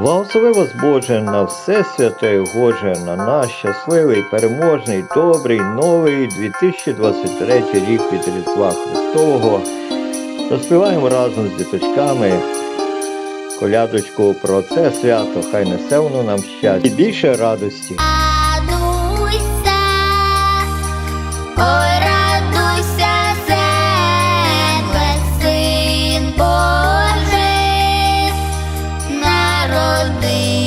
Благослови вас, Боже, на все святе і Боже, на наш щасливий, переможний, добрий, новий 2023 рік від Різдва Христового. Заспіваємо разом з діточками колядочку про це свято, хай несе воно нам щастя і більше радості. melody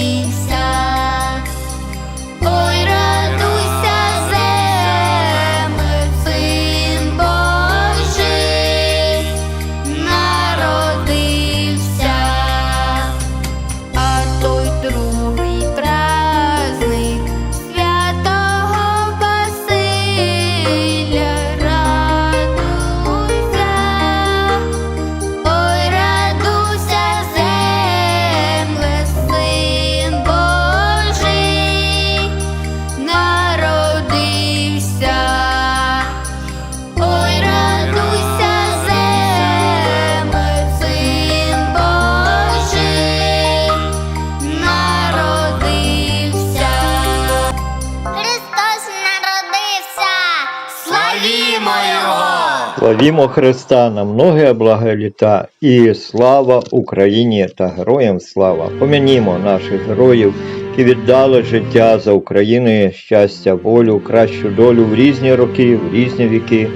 Славімо Христа на многе благе літа і слава Україні та героям слава! Помянімо наших героїв, які віддали життя за України, щастя, волю, кращу долю в різні роки, в різні віки.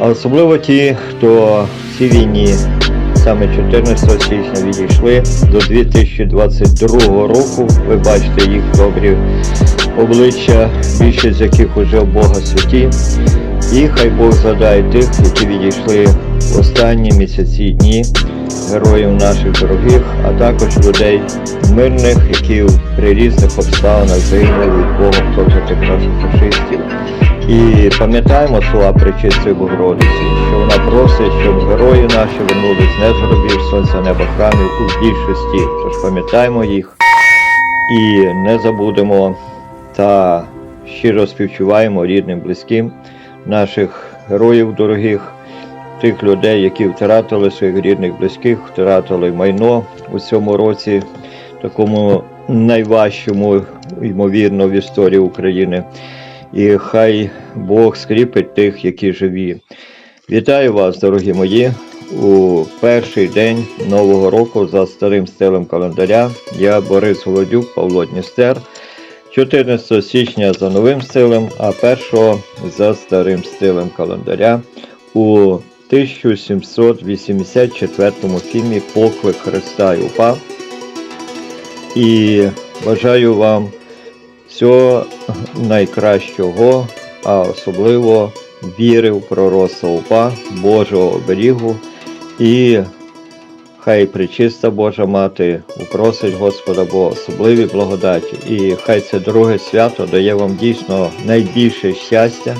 А особливо ті, хто в цій війні саме 14 січня відійшли до 2022 року. Ви бачите їх добрі обличчя, більшість з яких уже в Бога святі. І хай Бог згадає тих, які відійшли в останні місяці і дні героїв наших дорогих, а також людей мирних, які при різних обставинах загинули від Богом проклятих фашистів. І пам'ятаємо слова Пречистої Богородиці, що вона просить, щоб герої наші вернулись не з гробів сонця, неба храмів у більшості. Тож пам'ятаємо їх і не забудемо та щиро співчуваємо рідним, близьким наших героїв дорогих, тих людей, які втратили своїх рідних, близьких, втратили майно у цьому році, такому найважчому, ймовірно, в історії України. І хай Бог скріпить тих, які живі. Вітаю вас, дорогі мої, у перший день Нового року за старим стилем календаря. Я Борис Володюк, Павло Дністер. 14 січня за новим стилем, а 1 за старим стилем календаря у 1784 фільмі Поклик Христа і упав. І бажаю вам всього найкращого, а особливо віри в пророцтва УПА, Божого оберігу і хай причиста Божа Мати упросить Господа Бога особливі благодаті. І хай це друге свято дає вам дійсно найбільше щастя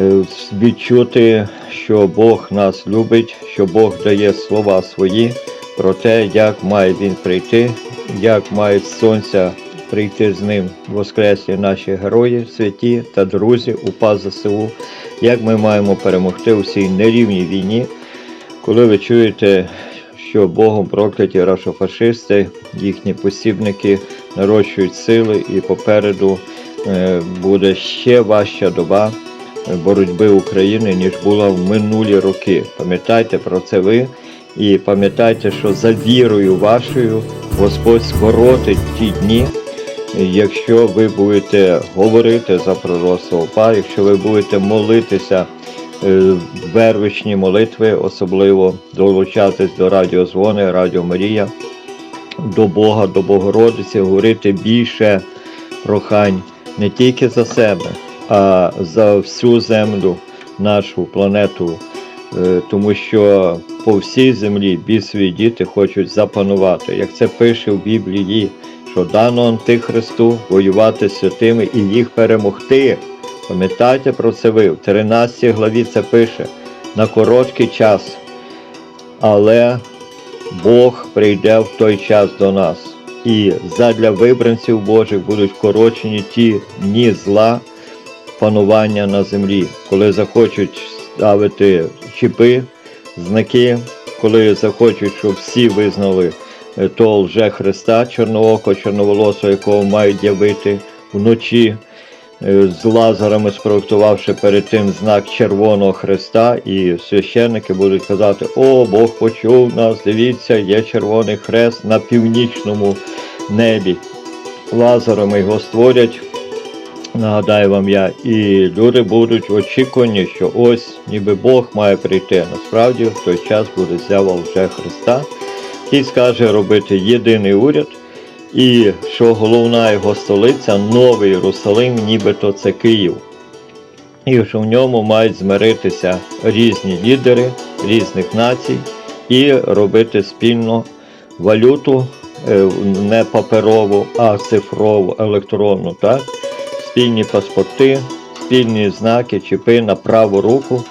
е, відчути, що Бог нас любить, що Бог дає слова свої про те, як має Він прийти, як з сонця прийти з ним воскреслі наші герої, святі та друзі УПА ЗСУ, як ми маємо перемогти у цій нерівній війні. Коли ви чуєте, що Богом прокляті рашофашисти, їхні посібники нарощують сили, і попереду е, буде ще важча доба е, боротьби України, ніж була в минулі роки. Пам'ятайте про це ви і пам'ятайте, що за вірою вашою Господь скоротить ті дні. Якщо ви будете говорити за пророцтво ОПА, якщо ви будете молитися вервичні молитви, особливо долучатись до радіозвони, Радіо Марія, до Бога, до Богородиці, говорити більше прохань не тільки за себе, а за всю землю, нашу планету, Е, тому що по всій землі бісові діти хочуть запанувати. Як це пише в Біблії, що дано Антихристу воювати з святими і їх перемогти. Пам'ятайте про це ви. В 13 главі це пише на короткий час. Але Бог прийде в той час до нас. І задля вибранців Божих будуть корочені ті дні зла панування на землі, коли захочуть ставити чіпи, знаки, коли захочуть, щоб всі визнали е, того лже Христа, чорноокого, чорноволосого, якого мають явити вночі з Лазарами, спроектувавши перед тим знак Червоного Христа, і священники будуть казати: О, Бог почув нас, дивіться, є червоний хрест на північному небі. Лазарами його створять. Нагадаю вам я, і люди будуть в очікуванні, що ось ніби Бог має прийти. Насправді в той час буде зява вже Христа, який скаже робити єдиний уряд, і що головна його столиця, Новий Єрусалим, нібито це Київ. І що в ньому мають змиритися різні лідери різних націй і робити спільно валюту е, не паперову, а цифрову, електронну, так? спільні паспорти, спільні знаки, чіпи на праву руку,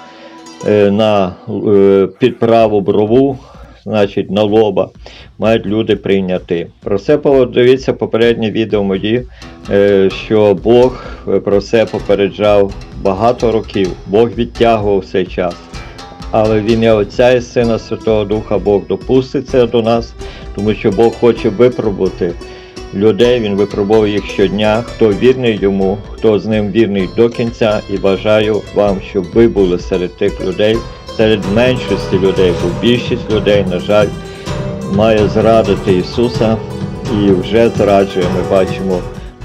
е, на е, під праву брову, значить на лоба, мають люди прийняти. Про це подивіться попереднє відео мої, е, що Бог е, про це попереджав багато років. Бог відтягував цей час. Але в ім'я Отця і Сина Святого Духа Бог допустить це до нас, тому що Бог хоче випробувати людей, Він випробовує їх щодня, хто вірний йому, хто з ним вірний до кінця, і бажаю вам, щоб ви були серед тих людей, серед меншості людей, бо більшість людей, на жаль, має зрадити Ісуса і вже зраджує, ми бачимо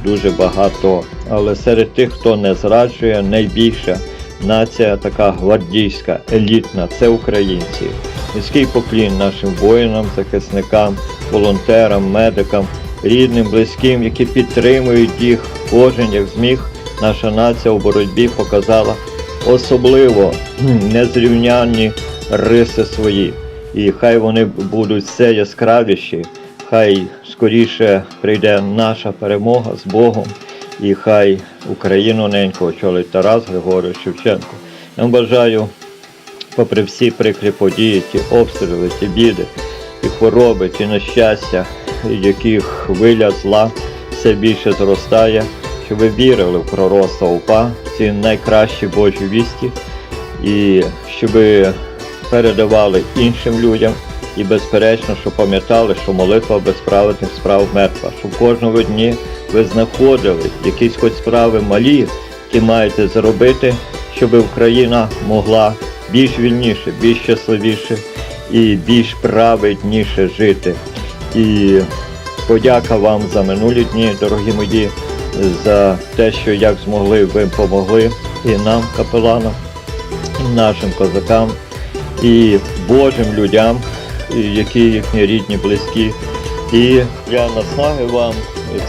дуже багато. Але серед тих, хто не зраджує, найбільша нація така гвардійська, елітна, це українці. Низький поклін нашим воїнам, захисникам, волонтерам, медикам, рідним, близьким, які підтримують їх кожен як зміг. Наша нація у боротьбі показала особливо незрівнянні риси свої. І хай вони будуть все яскравіші, хай скоріше прийде наша перемога з Богом, і хай Україну неньку очолить Тарас Григорович Шевченко. Я вам бажаю, попри всі прикрі події, ті обстріли, ті біди, ті хвороби, ті нещастя, яких хвиля зла все більше зростає, щоб ви вірили в пророцтва УПА, ці найкращі Божі вісті, і щоб ви передавали іншим людям. І безперечно, що пам'ятали, що молитва без праведних справ мертва, щоб кожного дні ви знаходили якісь хоч справи малі, які маєте зробити, щоб Україна могла більш вільніше, більш щасливіше і більш праведніше жити. І подяка вам за минулі дні, дорогі мої, за те, що як змогли, ви помогли і нам, капеланам, і нашим козакам, і Божим людям, які їхні рідні, близькі. І для наснаги вам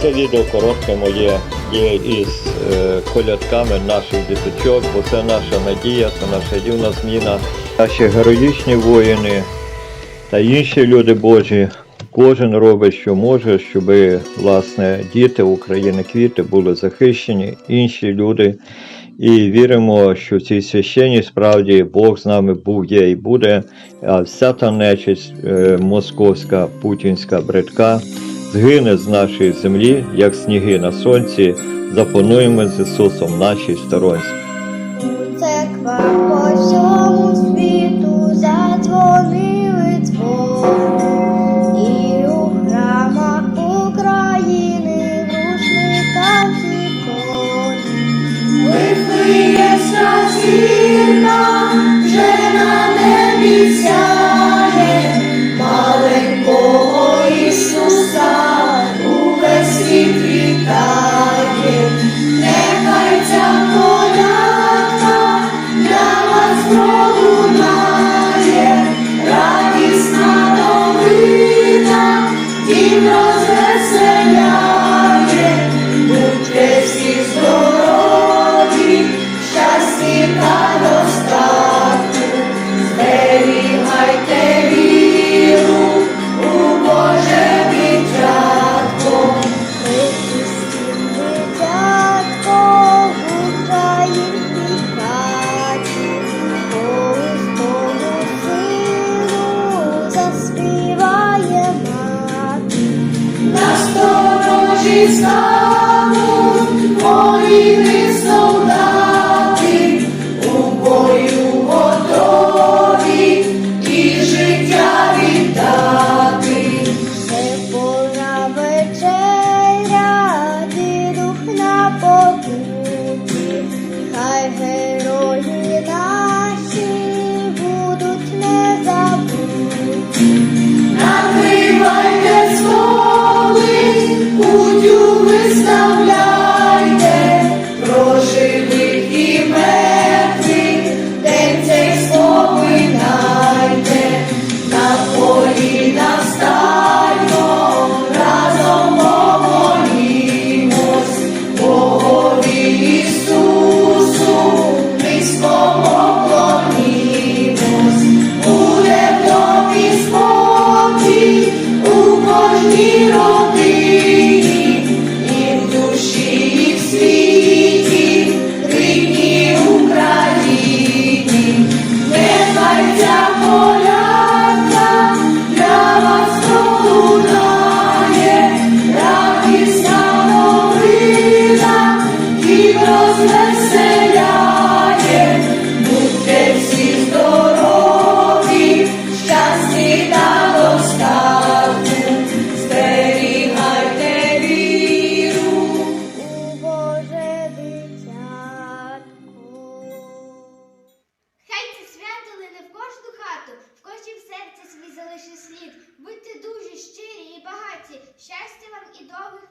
це відео коротке моє є із е, колядками наших діточок, бо це наша надія, це наша дівна зміна. Наші героїчні воїни та інші люди Божі. Кожен робить, що може, щоб власне діти України квіти були захищені, інші люди. І віримо, що в цій священній справді Бог з нами був, є і буде. А вся та нечисть е, московська, путінська, бридка згине з нашої землі, як сніги на сонці. Запануємо з Ісусом нашій сторонці. Зірка вже на небі сяє, щастя вам і довгих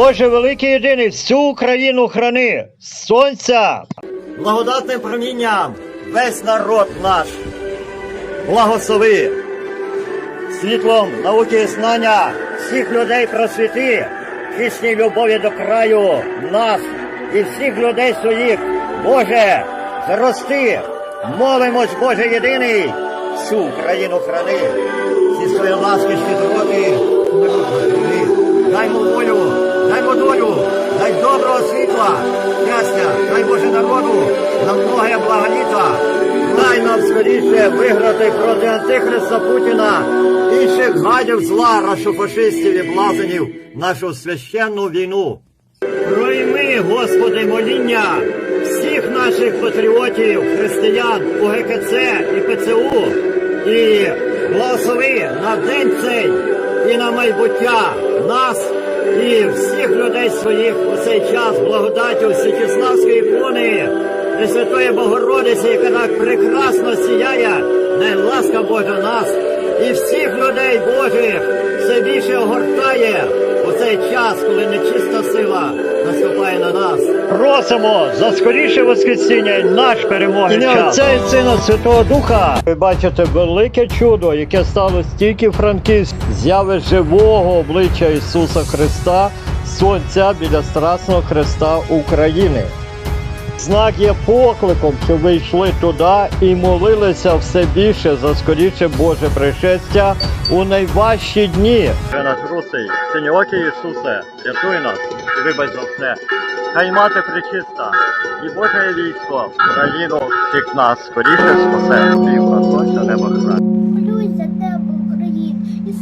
Боже великий єдиний, всю Україну храни, сонця, благодатним промінням весь народ наш. Благослови світлом науки і знання всіх людей просвіти, чесній любові до краю нас і всіх людей своїх. Боже, зрости, молимось, Боже єдиний, всю Україну храни, всі свої ласки щедроти. Даймо волю, даймо долю, дай доброго світла, щастя, дай Боже народу, на многое благоліта. Дай нам скоріше виграти проти Антихриста Путіна, інших гадів зла, рашофашистів і блазенів нашу священну війну. Пройми, Господи, моління всіх наших патріотів, християн, УГКЦ і ПЦУ, і благослови на день цей і на майбуття нас і всіх людей своїх у цей час благодаттю Святіславської ікони, Пресвятої Богородиці, яка так прекрасно сіяє, най ласка Божа нас і всіх людей Божих все більше огортає у цей час, коли нечиста сила наступає на нас. Просимо за скоріше воскресіння і наш перемоги. Ім'я Отця і Сина Святого Духа. Ви бачите велике чудо, яке стало стільки в Франківськ. Зяви живого обличчя Ісуса Христа, Сонця біля Страсного Христа України. Знак є покликом, щоб ви йшли туди і молилися все більше за скоріше Боже пришестя у найважчі дні. Ви нас русий, синьоокий Ісусе, рятуй нас і вибач за все. Хай мати причиста, і Боже військо, країну всіх нас скоріше спасе, і в нас небо храни. Молюсь за тебе, Україну, і